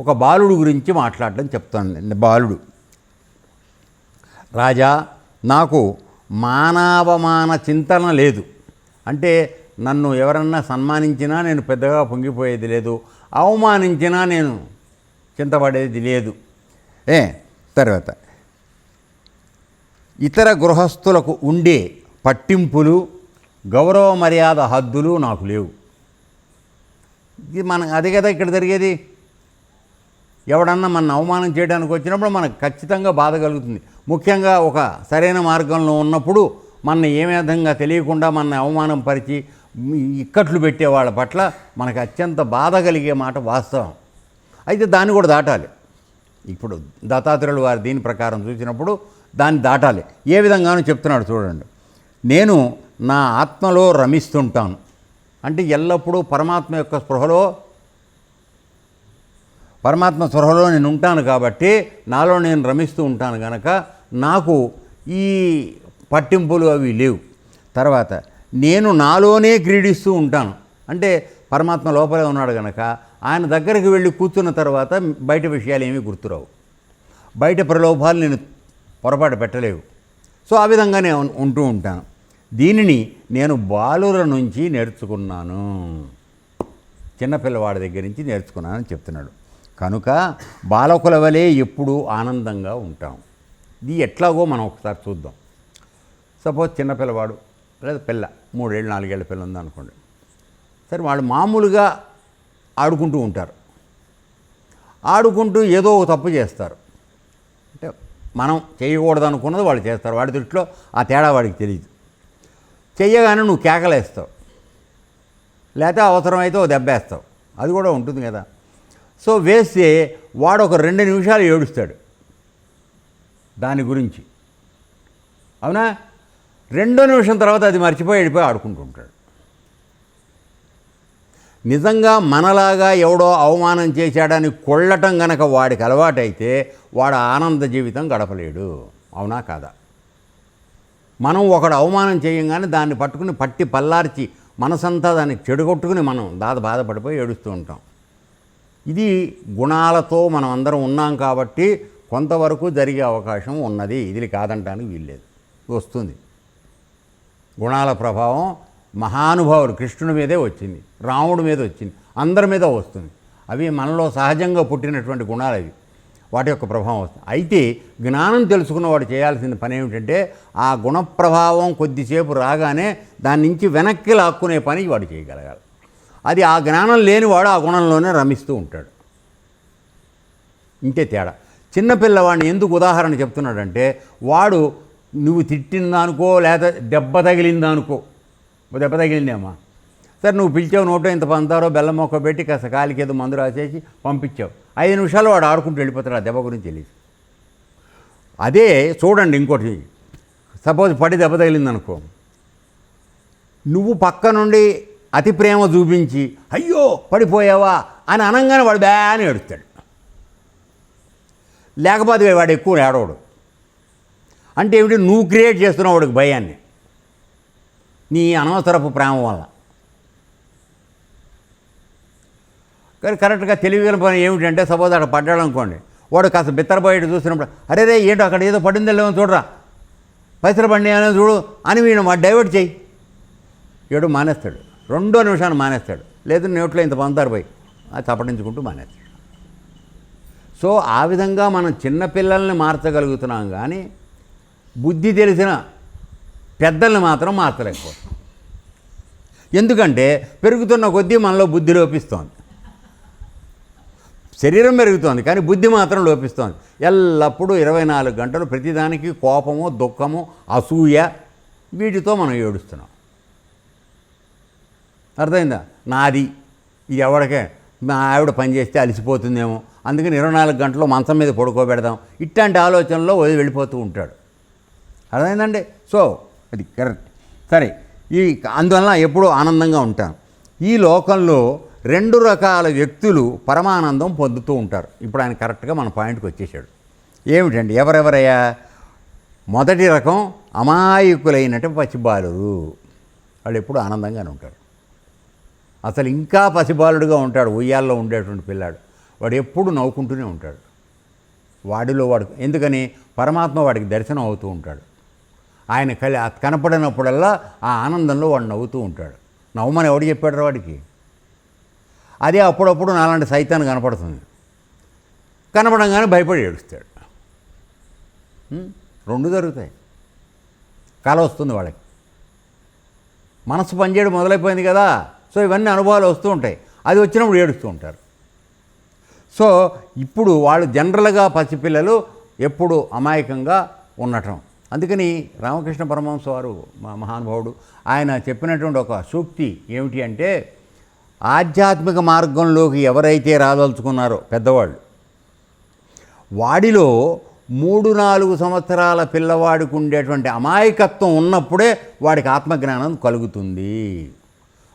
ఒక బాలుడు గురించి మాట్లాడడం చెప్తాను బాలుడు. రాజా నాకు మానవమాన చింతన లేదు. అంటే నన్ను ఎవరన్నా సన్మానించినా నేను పెద్దగా పొంగిపోయేది లేదు. అవమానించినా నేను చింతపడేది లేదు. ఏ తర్వాత. ఇతర గృహస్థులకు ఉండే పట్టింపులు గౌరవ మర్యాద హద్దులు నాకు లేవు. ఇది మన అదే కదా ఇక్కడ జరిగేది? ఎవడన్నా మన అవమానం చేయడానికి వచ్చినప్పుడు మనకు ఖచ్చితంగా బాధ కలుగుతుంది. ముఖ్యంగా ఒక సరైన మార్గంలో ఉన్నప్పుడు మన ఏ విధంగా తెలియకుండా మన అవమానం పరిచి ఇక్కట్లు పెట్టే వాళ్ళ పట్ల మనకు అత్యంత బాధ కలిగే మాట వాస్తవం. అయితే దాన్ని కూడా దాటాలి. ఇప్పుడు దత్తాత్రేయులు వారు దీని ప్రకారం చూసినప్పుడు దాన్ని దాటాలి. ఏ విధంగానూ చెప్తున్నాడు చూడండి. నేను నా ఆత్మలో రమిస్తుంటాను. అంటే ఎల్లప్పుడూ పరమాత్మ యొక్క స్పృహలో పరమాత్మ స్పృహలో నేను ఉంటాను కాబట్టి నాలో నేను రమిస్తూ ఉంటాను కనుక నాకు ఈ పట్టింపులు అవి లేవు. తర్వాత నేను నాలోనే క్రీడిస్తూ ఉంటాను. అంటే పరమాత్మ లోపలే ఉన్నాడు కనుక ఆయన దగ్గరికి వెళ్ళి కూర్చున్న తర్వాత బయట విషయాలు ఏమీ గుర్తురావు. బయట ప్రలోభాలు నేను పొరపాటు పెట్టలేవు. సో ఆ విధంగానే ఉంటూ ఉంటాను. దీనిని నేను బాలుర నుంచి నేర్చుకున్నాను. చిన్నపిల్లవాడి దగ్గర నుంచి నేర్చుకున్నానని చెప్తున్నాడు. కనుక బాలకుల వలె ఎప్పుడూ ఆనందంగా ఉంటాం. ఇది ఎట్లాగో మనం ఒకసారి చూద్దాం. సపోజ్ చిన్నపిల్లవాడు లేదా పిల్ల మూడేళ్ళు నాలుగేళ్ళ పిల్ల ఉందనుకోండి సరే వాళ్ళు మామూలుగా ఆడుకుంటూ ఉంటారు. ఆడుకుంటూ ఏదో ఒక తప్పు చేస్తారు. అంటే మనం చేయకూడదు అనుకున్నది వాళ్ళు చేస్తారు. వాడి దృష్టిలో ఆ తేడా వాడికి తెలియదు చెయ్యగానే నువ్వు కేకలేస్తావు. లేకపోతే అవసరమైతే ఓ దెబ్బేస్తావు. అది కూడా ఉంటుంది కదా. సో వేస్తే వాడు ఒక రెండు నిమిషాలు ఏడుస్తాడు దాని గురించి. అవునా? రెండో నిమిషం తర్వాత అది మర్చిపోయి వెళ్ళిపోయి ఆడుకుంటుంటాడు. నిజంగా మనలాగా ఎవడో అవమానం చేశాడని కొళ్ళటం గనక వాడికి అలవాటైతే వాడు ఆనంద జీవితం గడపలేడు. అవునా కాదా? మనం ఒకడు అవమానం చేయంగానే దాన్ని పట్టుకుని పట్టి పల్లార్చి మనసంతా దాన్ని చెడుగొట్టుకుని మనం దాద బాధపడిపోయి ఏడుస్తూ ఉంటాం. ఇది గుణాలతో మనం అందరం ఉన్నాం కాబట్టి కొంతవరకు జరిగే అవకాశం ఉన్నది. ఇది కాదంటానికి వీల్లేదు. వస్తుంది. గుణాల ప్రభావం మహానుభావులు కృష్ణుడి మీదే వచ్చింది. రాముడి మీద వచ్చింది. అందరి మీద వస్తుంది. అవి మనలో సహజంగా పుట్టినటువంటి గుణాలు అవి. వాటి యొక్క ప్రభావం వస్తుంది. అయితే జ్ఞానం తెలుసుకున్నవాడు చేయాల్సిన పని ఏమిటంటే ఆ గుణ ప్రభావం కొద్దిసేపు రాగానే దాని నుంచి వెనక్కి లాక్కునే పని వాడు చేయగలగాలి. అది ఆ జ్ఞానం లేనివాడు ఆ గుణంలోనే రమిస్తూ ఉంటాడు. ఇంతే తేడా. చిన్నపిల్లవాడిని ఎందుకు ఉదాహరణ చెప్తున్నాడంటే వాడు నువ్వు తిట్టిందానుకో లేదా దెబ్బ తగిలిందానుకో. దెబ్బ తగిలిందేమా. సరే నువ్వు పిలిచావు నోటో ఇంత పంతారో బెల్లం మొక్క పెట్టి కాస్త కాలికి ఏదో మందు రాసేసి పంపించావు. ఐదు నిమిషాలు వాడు ఆడుకుంటూ వెళ్ళిపోతాడు ఆ దెబ్బ గురించి తెలియదు అదే చూడండి ఇంకోటి. సపోజ్ పడి దెబ్బ తగిలిందనుకో. నువ్వు పక్క నుండి అతి ప్రేమ చూపించి అయ్యో పడిపోయావా? అని అనగానే వాడు బ్యా అని ఏడుస్తాడు. లేకపోతే వాడు ఎక్కువ ఏడవడు. అంటే ఏమిటి? నువ్వు క్రియేట్ చేస్తున్నావు వాడికి భయాన్ని. నీ అనవసరపు ప్రేమ వల్ల. కానీ కరెక్ట్గా తెలివిగల పని ఏమిటంటే సపోజ్ అక్కడ పడ్డాడు అనుకోండి వాడు కాస్త బిత్తరపోయేటి చూసినప్పుడు అరే రే ఏంటో అక్కడ ఏదో పడిందో లేదో చూడరా. పైసలు పడినాయో చూడు అని వీడు మా డైవర్ట్ చేయి. ఏడు మానేస్తాడు. రెండో నిమిషాన్ని మానేస్తాడు. లేదు నోట్లో ఇంత పంతారు పోయి. అది చప్పటించుకుంటూ మానేస్తాడు. సో ఆ విధంగా మనం చిన్నపిల్లల్ని మార్చగలుగుతున్నాం కానీ బుద్ధి తెలిసిన పెద్దల్ని మాత్రం మార్చలేకపోతాం. ఎందుకంటే పెరుగుతున్న కొద్దీ మనలో బుద్ధి లోపిస్తోంది. శరీరం పెరుగుతోంది కానీ బుద్ధి మాత్రం లోపిస్తోంది. ఎల్లప్పుడూ ఇరవై నాలుగు గంటలు ప్రతిదానికి కోపము దుఃఖము అసూయ వీటితో మనం ఏడుస్తున్నాం. అర్థమైందా? నాది. ఇది ఎవడికే? మా ఆవిడ పని చేస్తే అలసిపోతుందేమో. అందుకని ఇరవై నాలుగు గంటలు మంచం మీద పడుకోబెడదాం. ఇట్లాంటి ఆలోచనలో వదిలి వెళ్ళిపోతూ ఉంటాడు. అర్థమైందండి? సో అది కరెక్ట్. సరే ఈ అందువలన ఎప్పుడూ ఆనందంగా ఉంటాను. ఈ లోకంలో రెండు రకాల వ్యక్తులు పరమానందం పొందుతూ ఉంటారు. ఇప్పుడు ఆయన కరెక్ట్గా మన పాయింట్కి వచ్చేసాడు ఏమిటండి? ఎవరెవరయ్యా? మొదటి రకం అమాయకులైనట్టు పసిబాలురు వాళ్ళు ఎప్పుడు ఆనందంగానే ఉంటారు. అసలు ఇంకా పసిబాలుడుగా ఉంటాడు ఉయ్యాల్లో ఉండేటువంటి పిల్లాడు. వాడు ఎప్పుడు నవ్వుకుంటూనే ఉంటాడు. వాడిలో వాడు ఎందుకని పరమాత్మ వాడికి దర్శనం అవుతూ ఉంటాడు. ఆయన కలి కనపడినప్పుడల్లా ఆ ఆనందంలో వాడు నవ్వుతూ ఉంటాడు. నవ్వమని ఎవడు చెప్పాడు వాడికి? అదే అప్పుడప్పుడు నాలాంటి సైతాన్ని కనపడుతుంది. కనపడంగానే భయపడి ఏడుస్తాడు. రెండు జరుగుతాయి. కళ వస్తుంది వాళ్ళకి. మనసు పనిచేయడం మొదలైపోయింది కదా. సో ఇవన్నీ అనుభవాలు వస్తూ ఉంటాయి. అది వచ్చినప్పుడు ఏడుస్తూ ఉంటారు. సో ఇప్పుడు వాళ్ళు జనరల్గా పసిపిల్లలు ఎప్పుడు అమాయకంగా ఉండటం. అందుకని రామకృష్ణ పరమహంస వారు మా మహానుభావుడు ఆయన చెప్పినటువంటి ఒక సూక్తి ఏమిటి అంటే ఆధ్యాత్మిక మార్గంలోకి ఎవరైతే రాదలుచుకున్నారో పెద్దవాళ్ళు వాడిలో మూడు నాలుగు సంవత్సరాల పిల్లవాడికి ఉండేటువంటి అమాయకత్వం ఉన్నప్పుడే వాడికి ఆత్మజ్ఞానం కలుగుతుంది.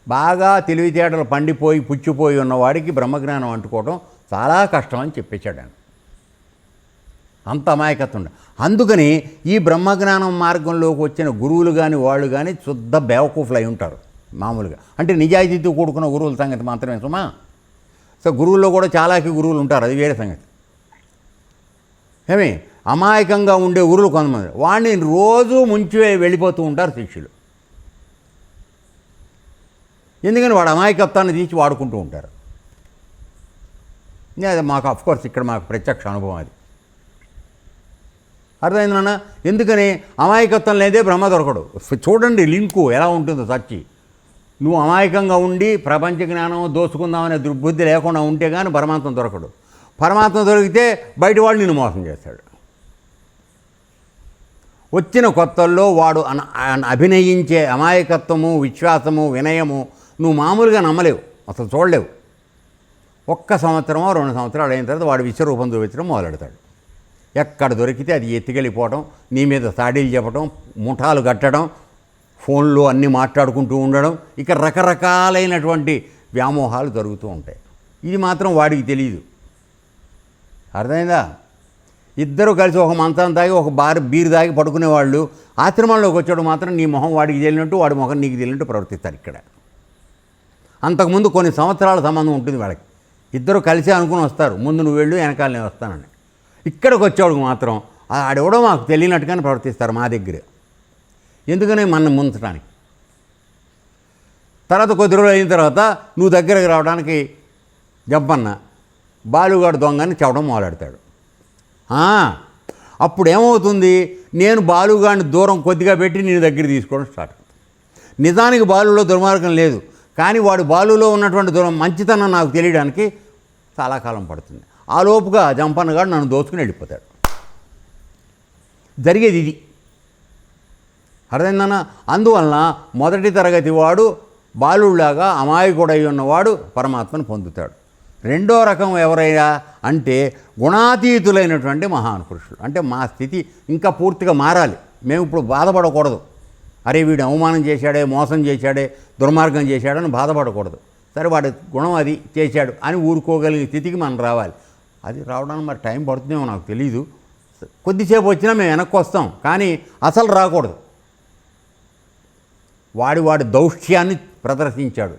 బాగా తెలివితేటలు పండిపోయి పుచ్చిపోయి ఉన్నవాడికి బ్రహ్మజ్ఞానం అంటుకోవడం చాలా కష్టం అని చెప్పించాడు ఆయన. అంత అమాయకత్వం ఉండ. అందుకని ఈ బ్రహ్మజ్ఞానం మార్గంలోకి వచ్చిన గురువులు కానీ వాళ్ళు కానీ శుద్ధ బేవకూఫ్లు అయి ఉంటారు మామూలుగా. అంటే నిజాయితీతో కూడుకున్న గురువుల సంగతి మాత్రమే సుమా? సో గురువుల్లో కూడా చాలాకి గురువులు ఉంటారు అది వేరే సంగతి. ఏమి? అమాయకంగా ఉండే గురువులు కొంతమంది. వాడిని రోజు ముంచి వెళ్ళిపోతూ ఉంటారు శిష్యులు. ఎందుకని వాడు అమాయకత్వాన్ని తీసి వాడుకుంటూ ఉంటారు. అది మాకు అఫ్కోర్స్ ఇక్కడ మాకు ప్రత్యక్ష అనుభవం అది. అర్థమైందన్న ఎందుకని? అమాయకత్వం లేదే బ్రహ్మ దొరకడు. చూడండి లింకు ఎలా ఉంటుందో సచ్చి. నువ్వు అమాయకంగా ఉండి ప్రపంచ జ్ఞానం దోచుకుందామనే దుర్బుద్ధి లేకుండా ఉంటే కానీ పరమాత్మ దొరకడు. పరమాత్మ దొరికితే బయట వాడు నిన్ను మోసం చేస్తాడు. వచ్చిన కొత్తల్లో వాడు అభినయించే అమాయకత్వము విశ్వాసము వినయము నువ్వు మామూలుగా నమ్మలేవు అసలు చూడలేవు. ఒక్క సంవత్సరమో రెండు సంవత్సరాలు అయిన తర్వాత వాడు విశ్వరూపం చూపించడం మొదలెడతాడు. ఎక్కడ దొరికితే అది ఎత్తికెళ్ళిపోవడం నీ మీద సాడీలు చెప్పడం ముఠాలు కట్టడం ఫోన్లో అన్నీ మాట్లాడుకుంటూ ఉండడం ఇక రకరకాలైనటువంటి వ్యామోహాలు జరుగుతూ ఉంటాయి. ఇది మాత్రం వాడికి తెలియదు అర్థమైందా? ఇద్దరు కలిసి ఒక మంచం తాగి ఒక బార్ బీర్ తాగి పడుకునేవాళ్ళు ఆశ్రమంలోకి వచ్చాడు మాత్రం నీ మొహం వాడికి తెలియనట్టు వాడి మొహం నీకు తెలియనట్టు ప్రవర్తిస్తారు ఇక్కడ. అంతకుముందు కొన్ని సంవత్సరాల సంబంధం ఉంటుంది వాళ్ళకి. ఇద్దరు కలిసి అనుకుని వస్తారు. ముందు నువ్వు వెళ్ళు వెనకాల నేను వస్తానని. ఇక్కడికి వచ్చేవాడికి మాత్రం ఆడెవడో మాకు తెలియనట్టుగానే ప్రవర్తిస్తారు మా దగ్గర. ఎందుకని మన ముంచడానికి తర్వాత కొద్ది రోజులు అయిన తర్వాత నువ్వు దగ్గరకు రావడానికి జబ్బన్న బాలుగాడు దొంగని చెప్పడం మొదలెడతాడు. అప్పుడు ఏమవుతుంది నేను బాలుగాడిని దూరం కొద్దిగా పెట్టి నేను దగ్గర తీసుకోవడం స్టార్ట్ నిజానికి బాలులో దుర్మార్గం లేదు. కానీ వాడు బాలులో ఉన్నటువంటి దూరం మంచితనం నాకు తెలియడానికి చాలా కాలం పడుతుంది. ఆ లోపుగా జంపన్నగాడు నన్ను దోచుకుని వెళ్ళిపోతాడు. జరిగేది ఇది. అర్థమైందన్న? అందువలన మొదటి తరగతి వాడు బాలుళ్ళాగా అమాయకుడై ఉన్నవాడు పరమాత్మను పొందుతాడు. రెండో రకం ఎవరైనా అంటే గుణాతీతులైనటువంటి మహానుపురుషులు. అంటే మా స్థితి ఇంకా పూర్తిగా మారాలి. మేము ఇప్పుడు బాధపడకూడదు. అరే వీడు అవమానం చేశాడే మోసం చేశాడే దుర్మార్గం చేశాడని బాధపడకూడదు. సరే వాడి గుణం అది చేశాడు అని ఊరుకోగలిగే స్థితికి మనం రావాలి. అది రావడానికి మరి టైం పడుతుందేమో నాకు తెలీదు. కొద్దిసేపు వచ్చినా మేము వెనక్కి వస్తాం కానీ అసలు రాకూడదు. వాడి వాడి దౌష్ట్యాన్ని ప్రదర్శించాడు.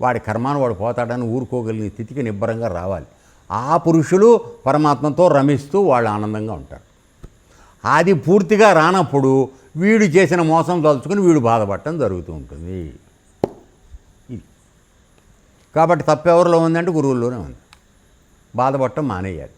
వాడి కర్మాను వాడు పోతాడని ఊరుకోగలిగిన స్థితికి నిబ్బరంగా రావాలి. ఆ పురుషులు పరమాత్మతో రమిస్తూ వాళ్ళు ఆనందంగా ఉంటారు. అది పూర్తిగా రానప్పుడు వీడు చేసిన మోసం తలుచుకుని వీడు బాధపడటం జరుగుతూ ఉంటుంది. ఇది. కాబట్టి తప్పెవరిలో ఉందంటే గురువుల్లోనే ఉంది. బాధపడటం మానేయాలి.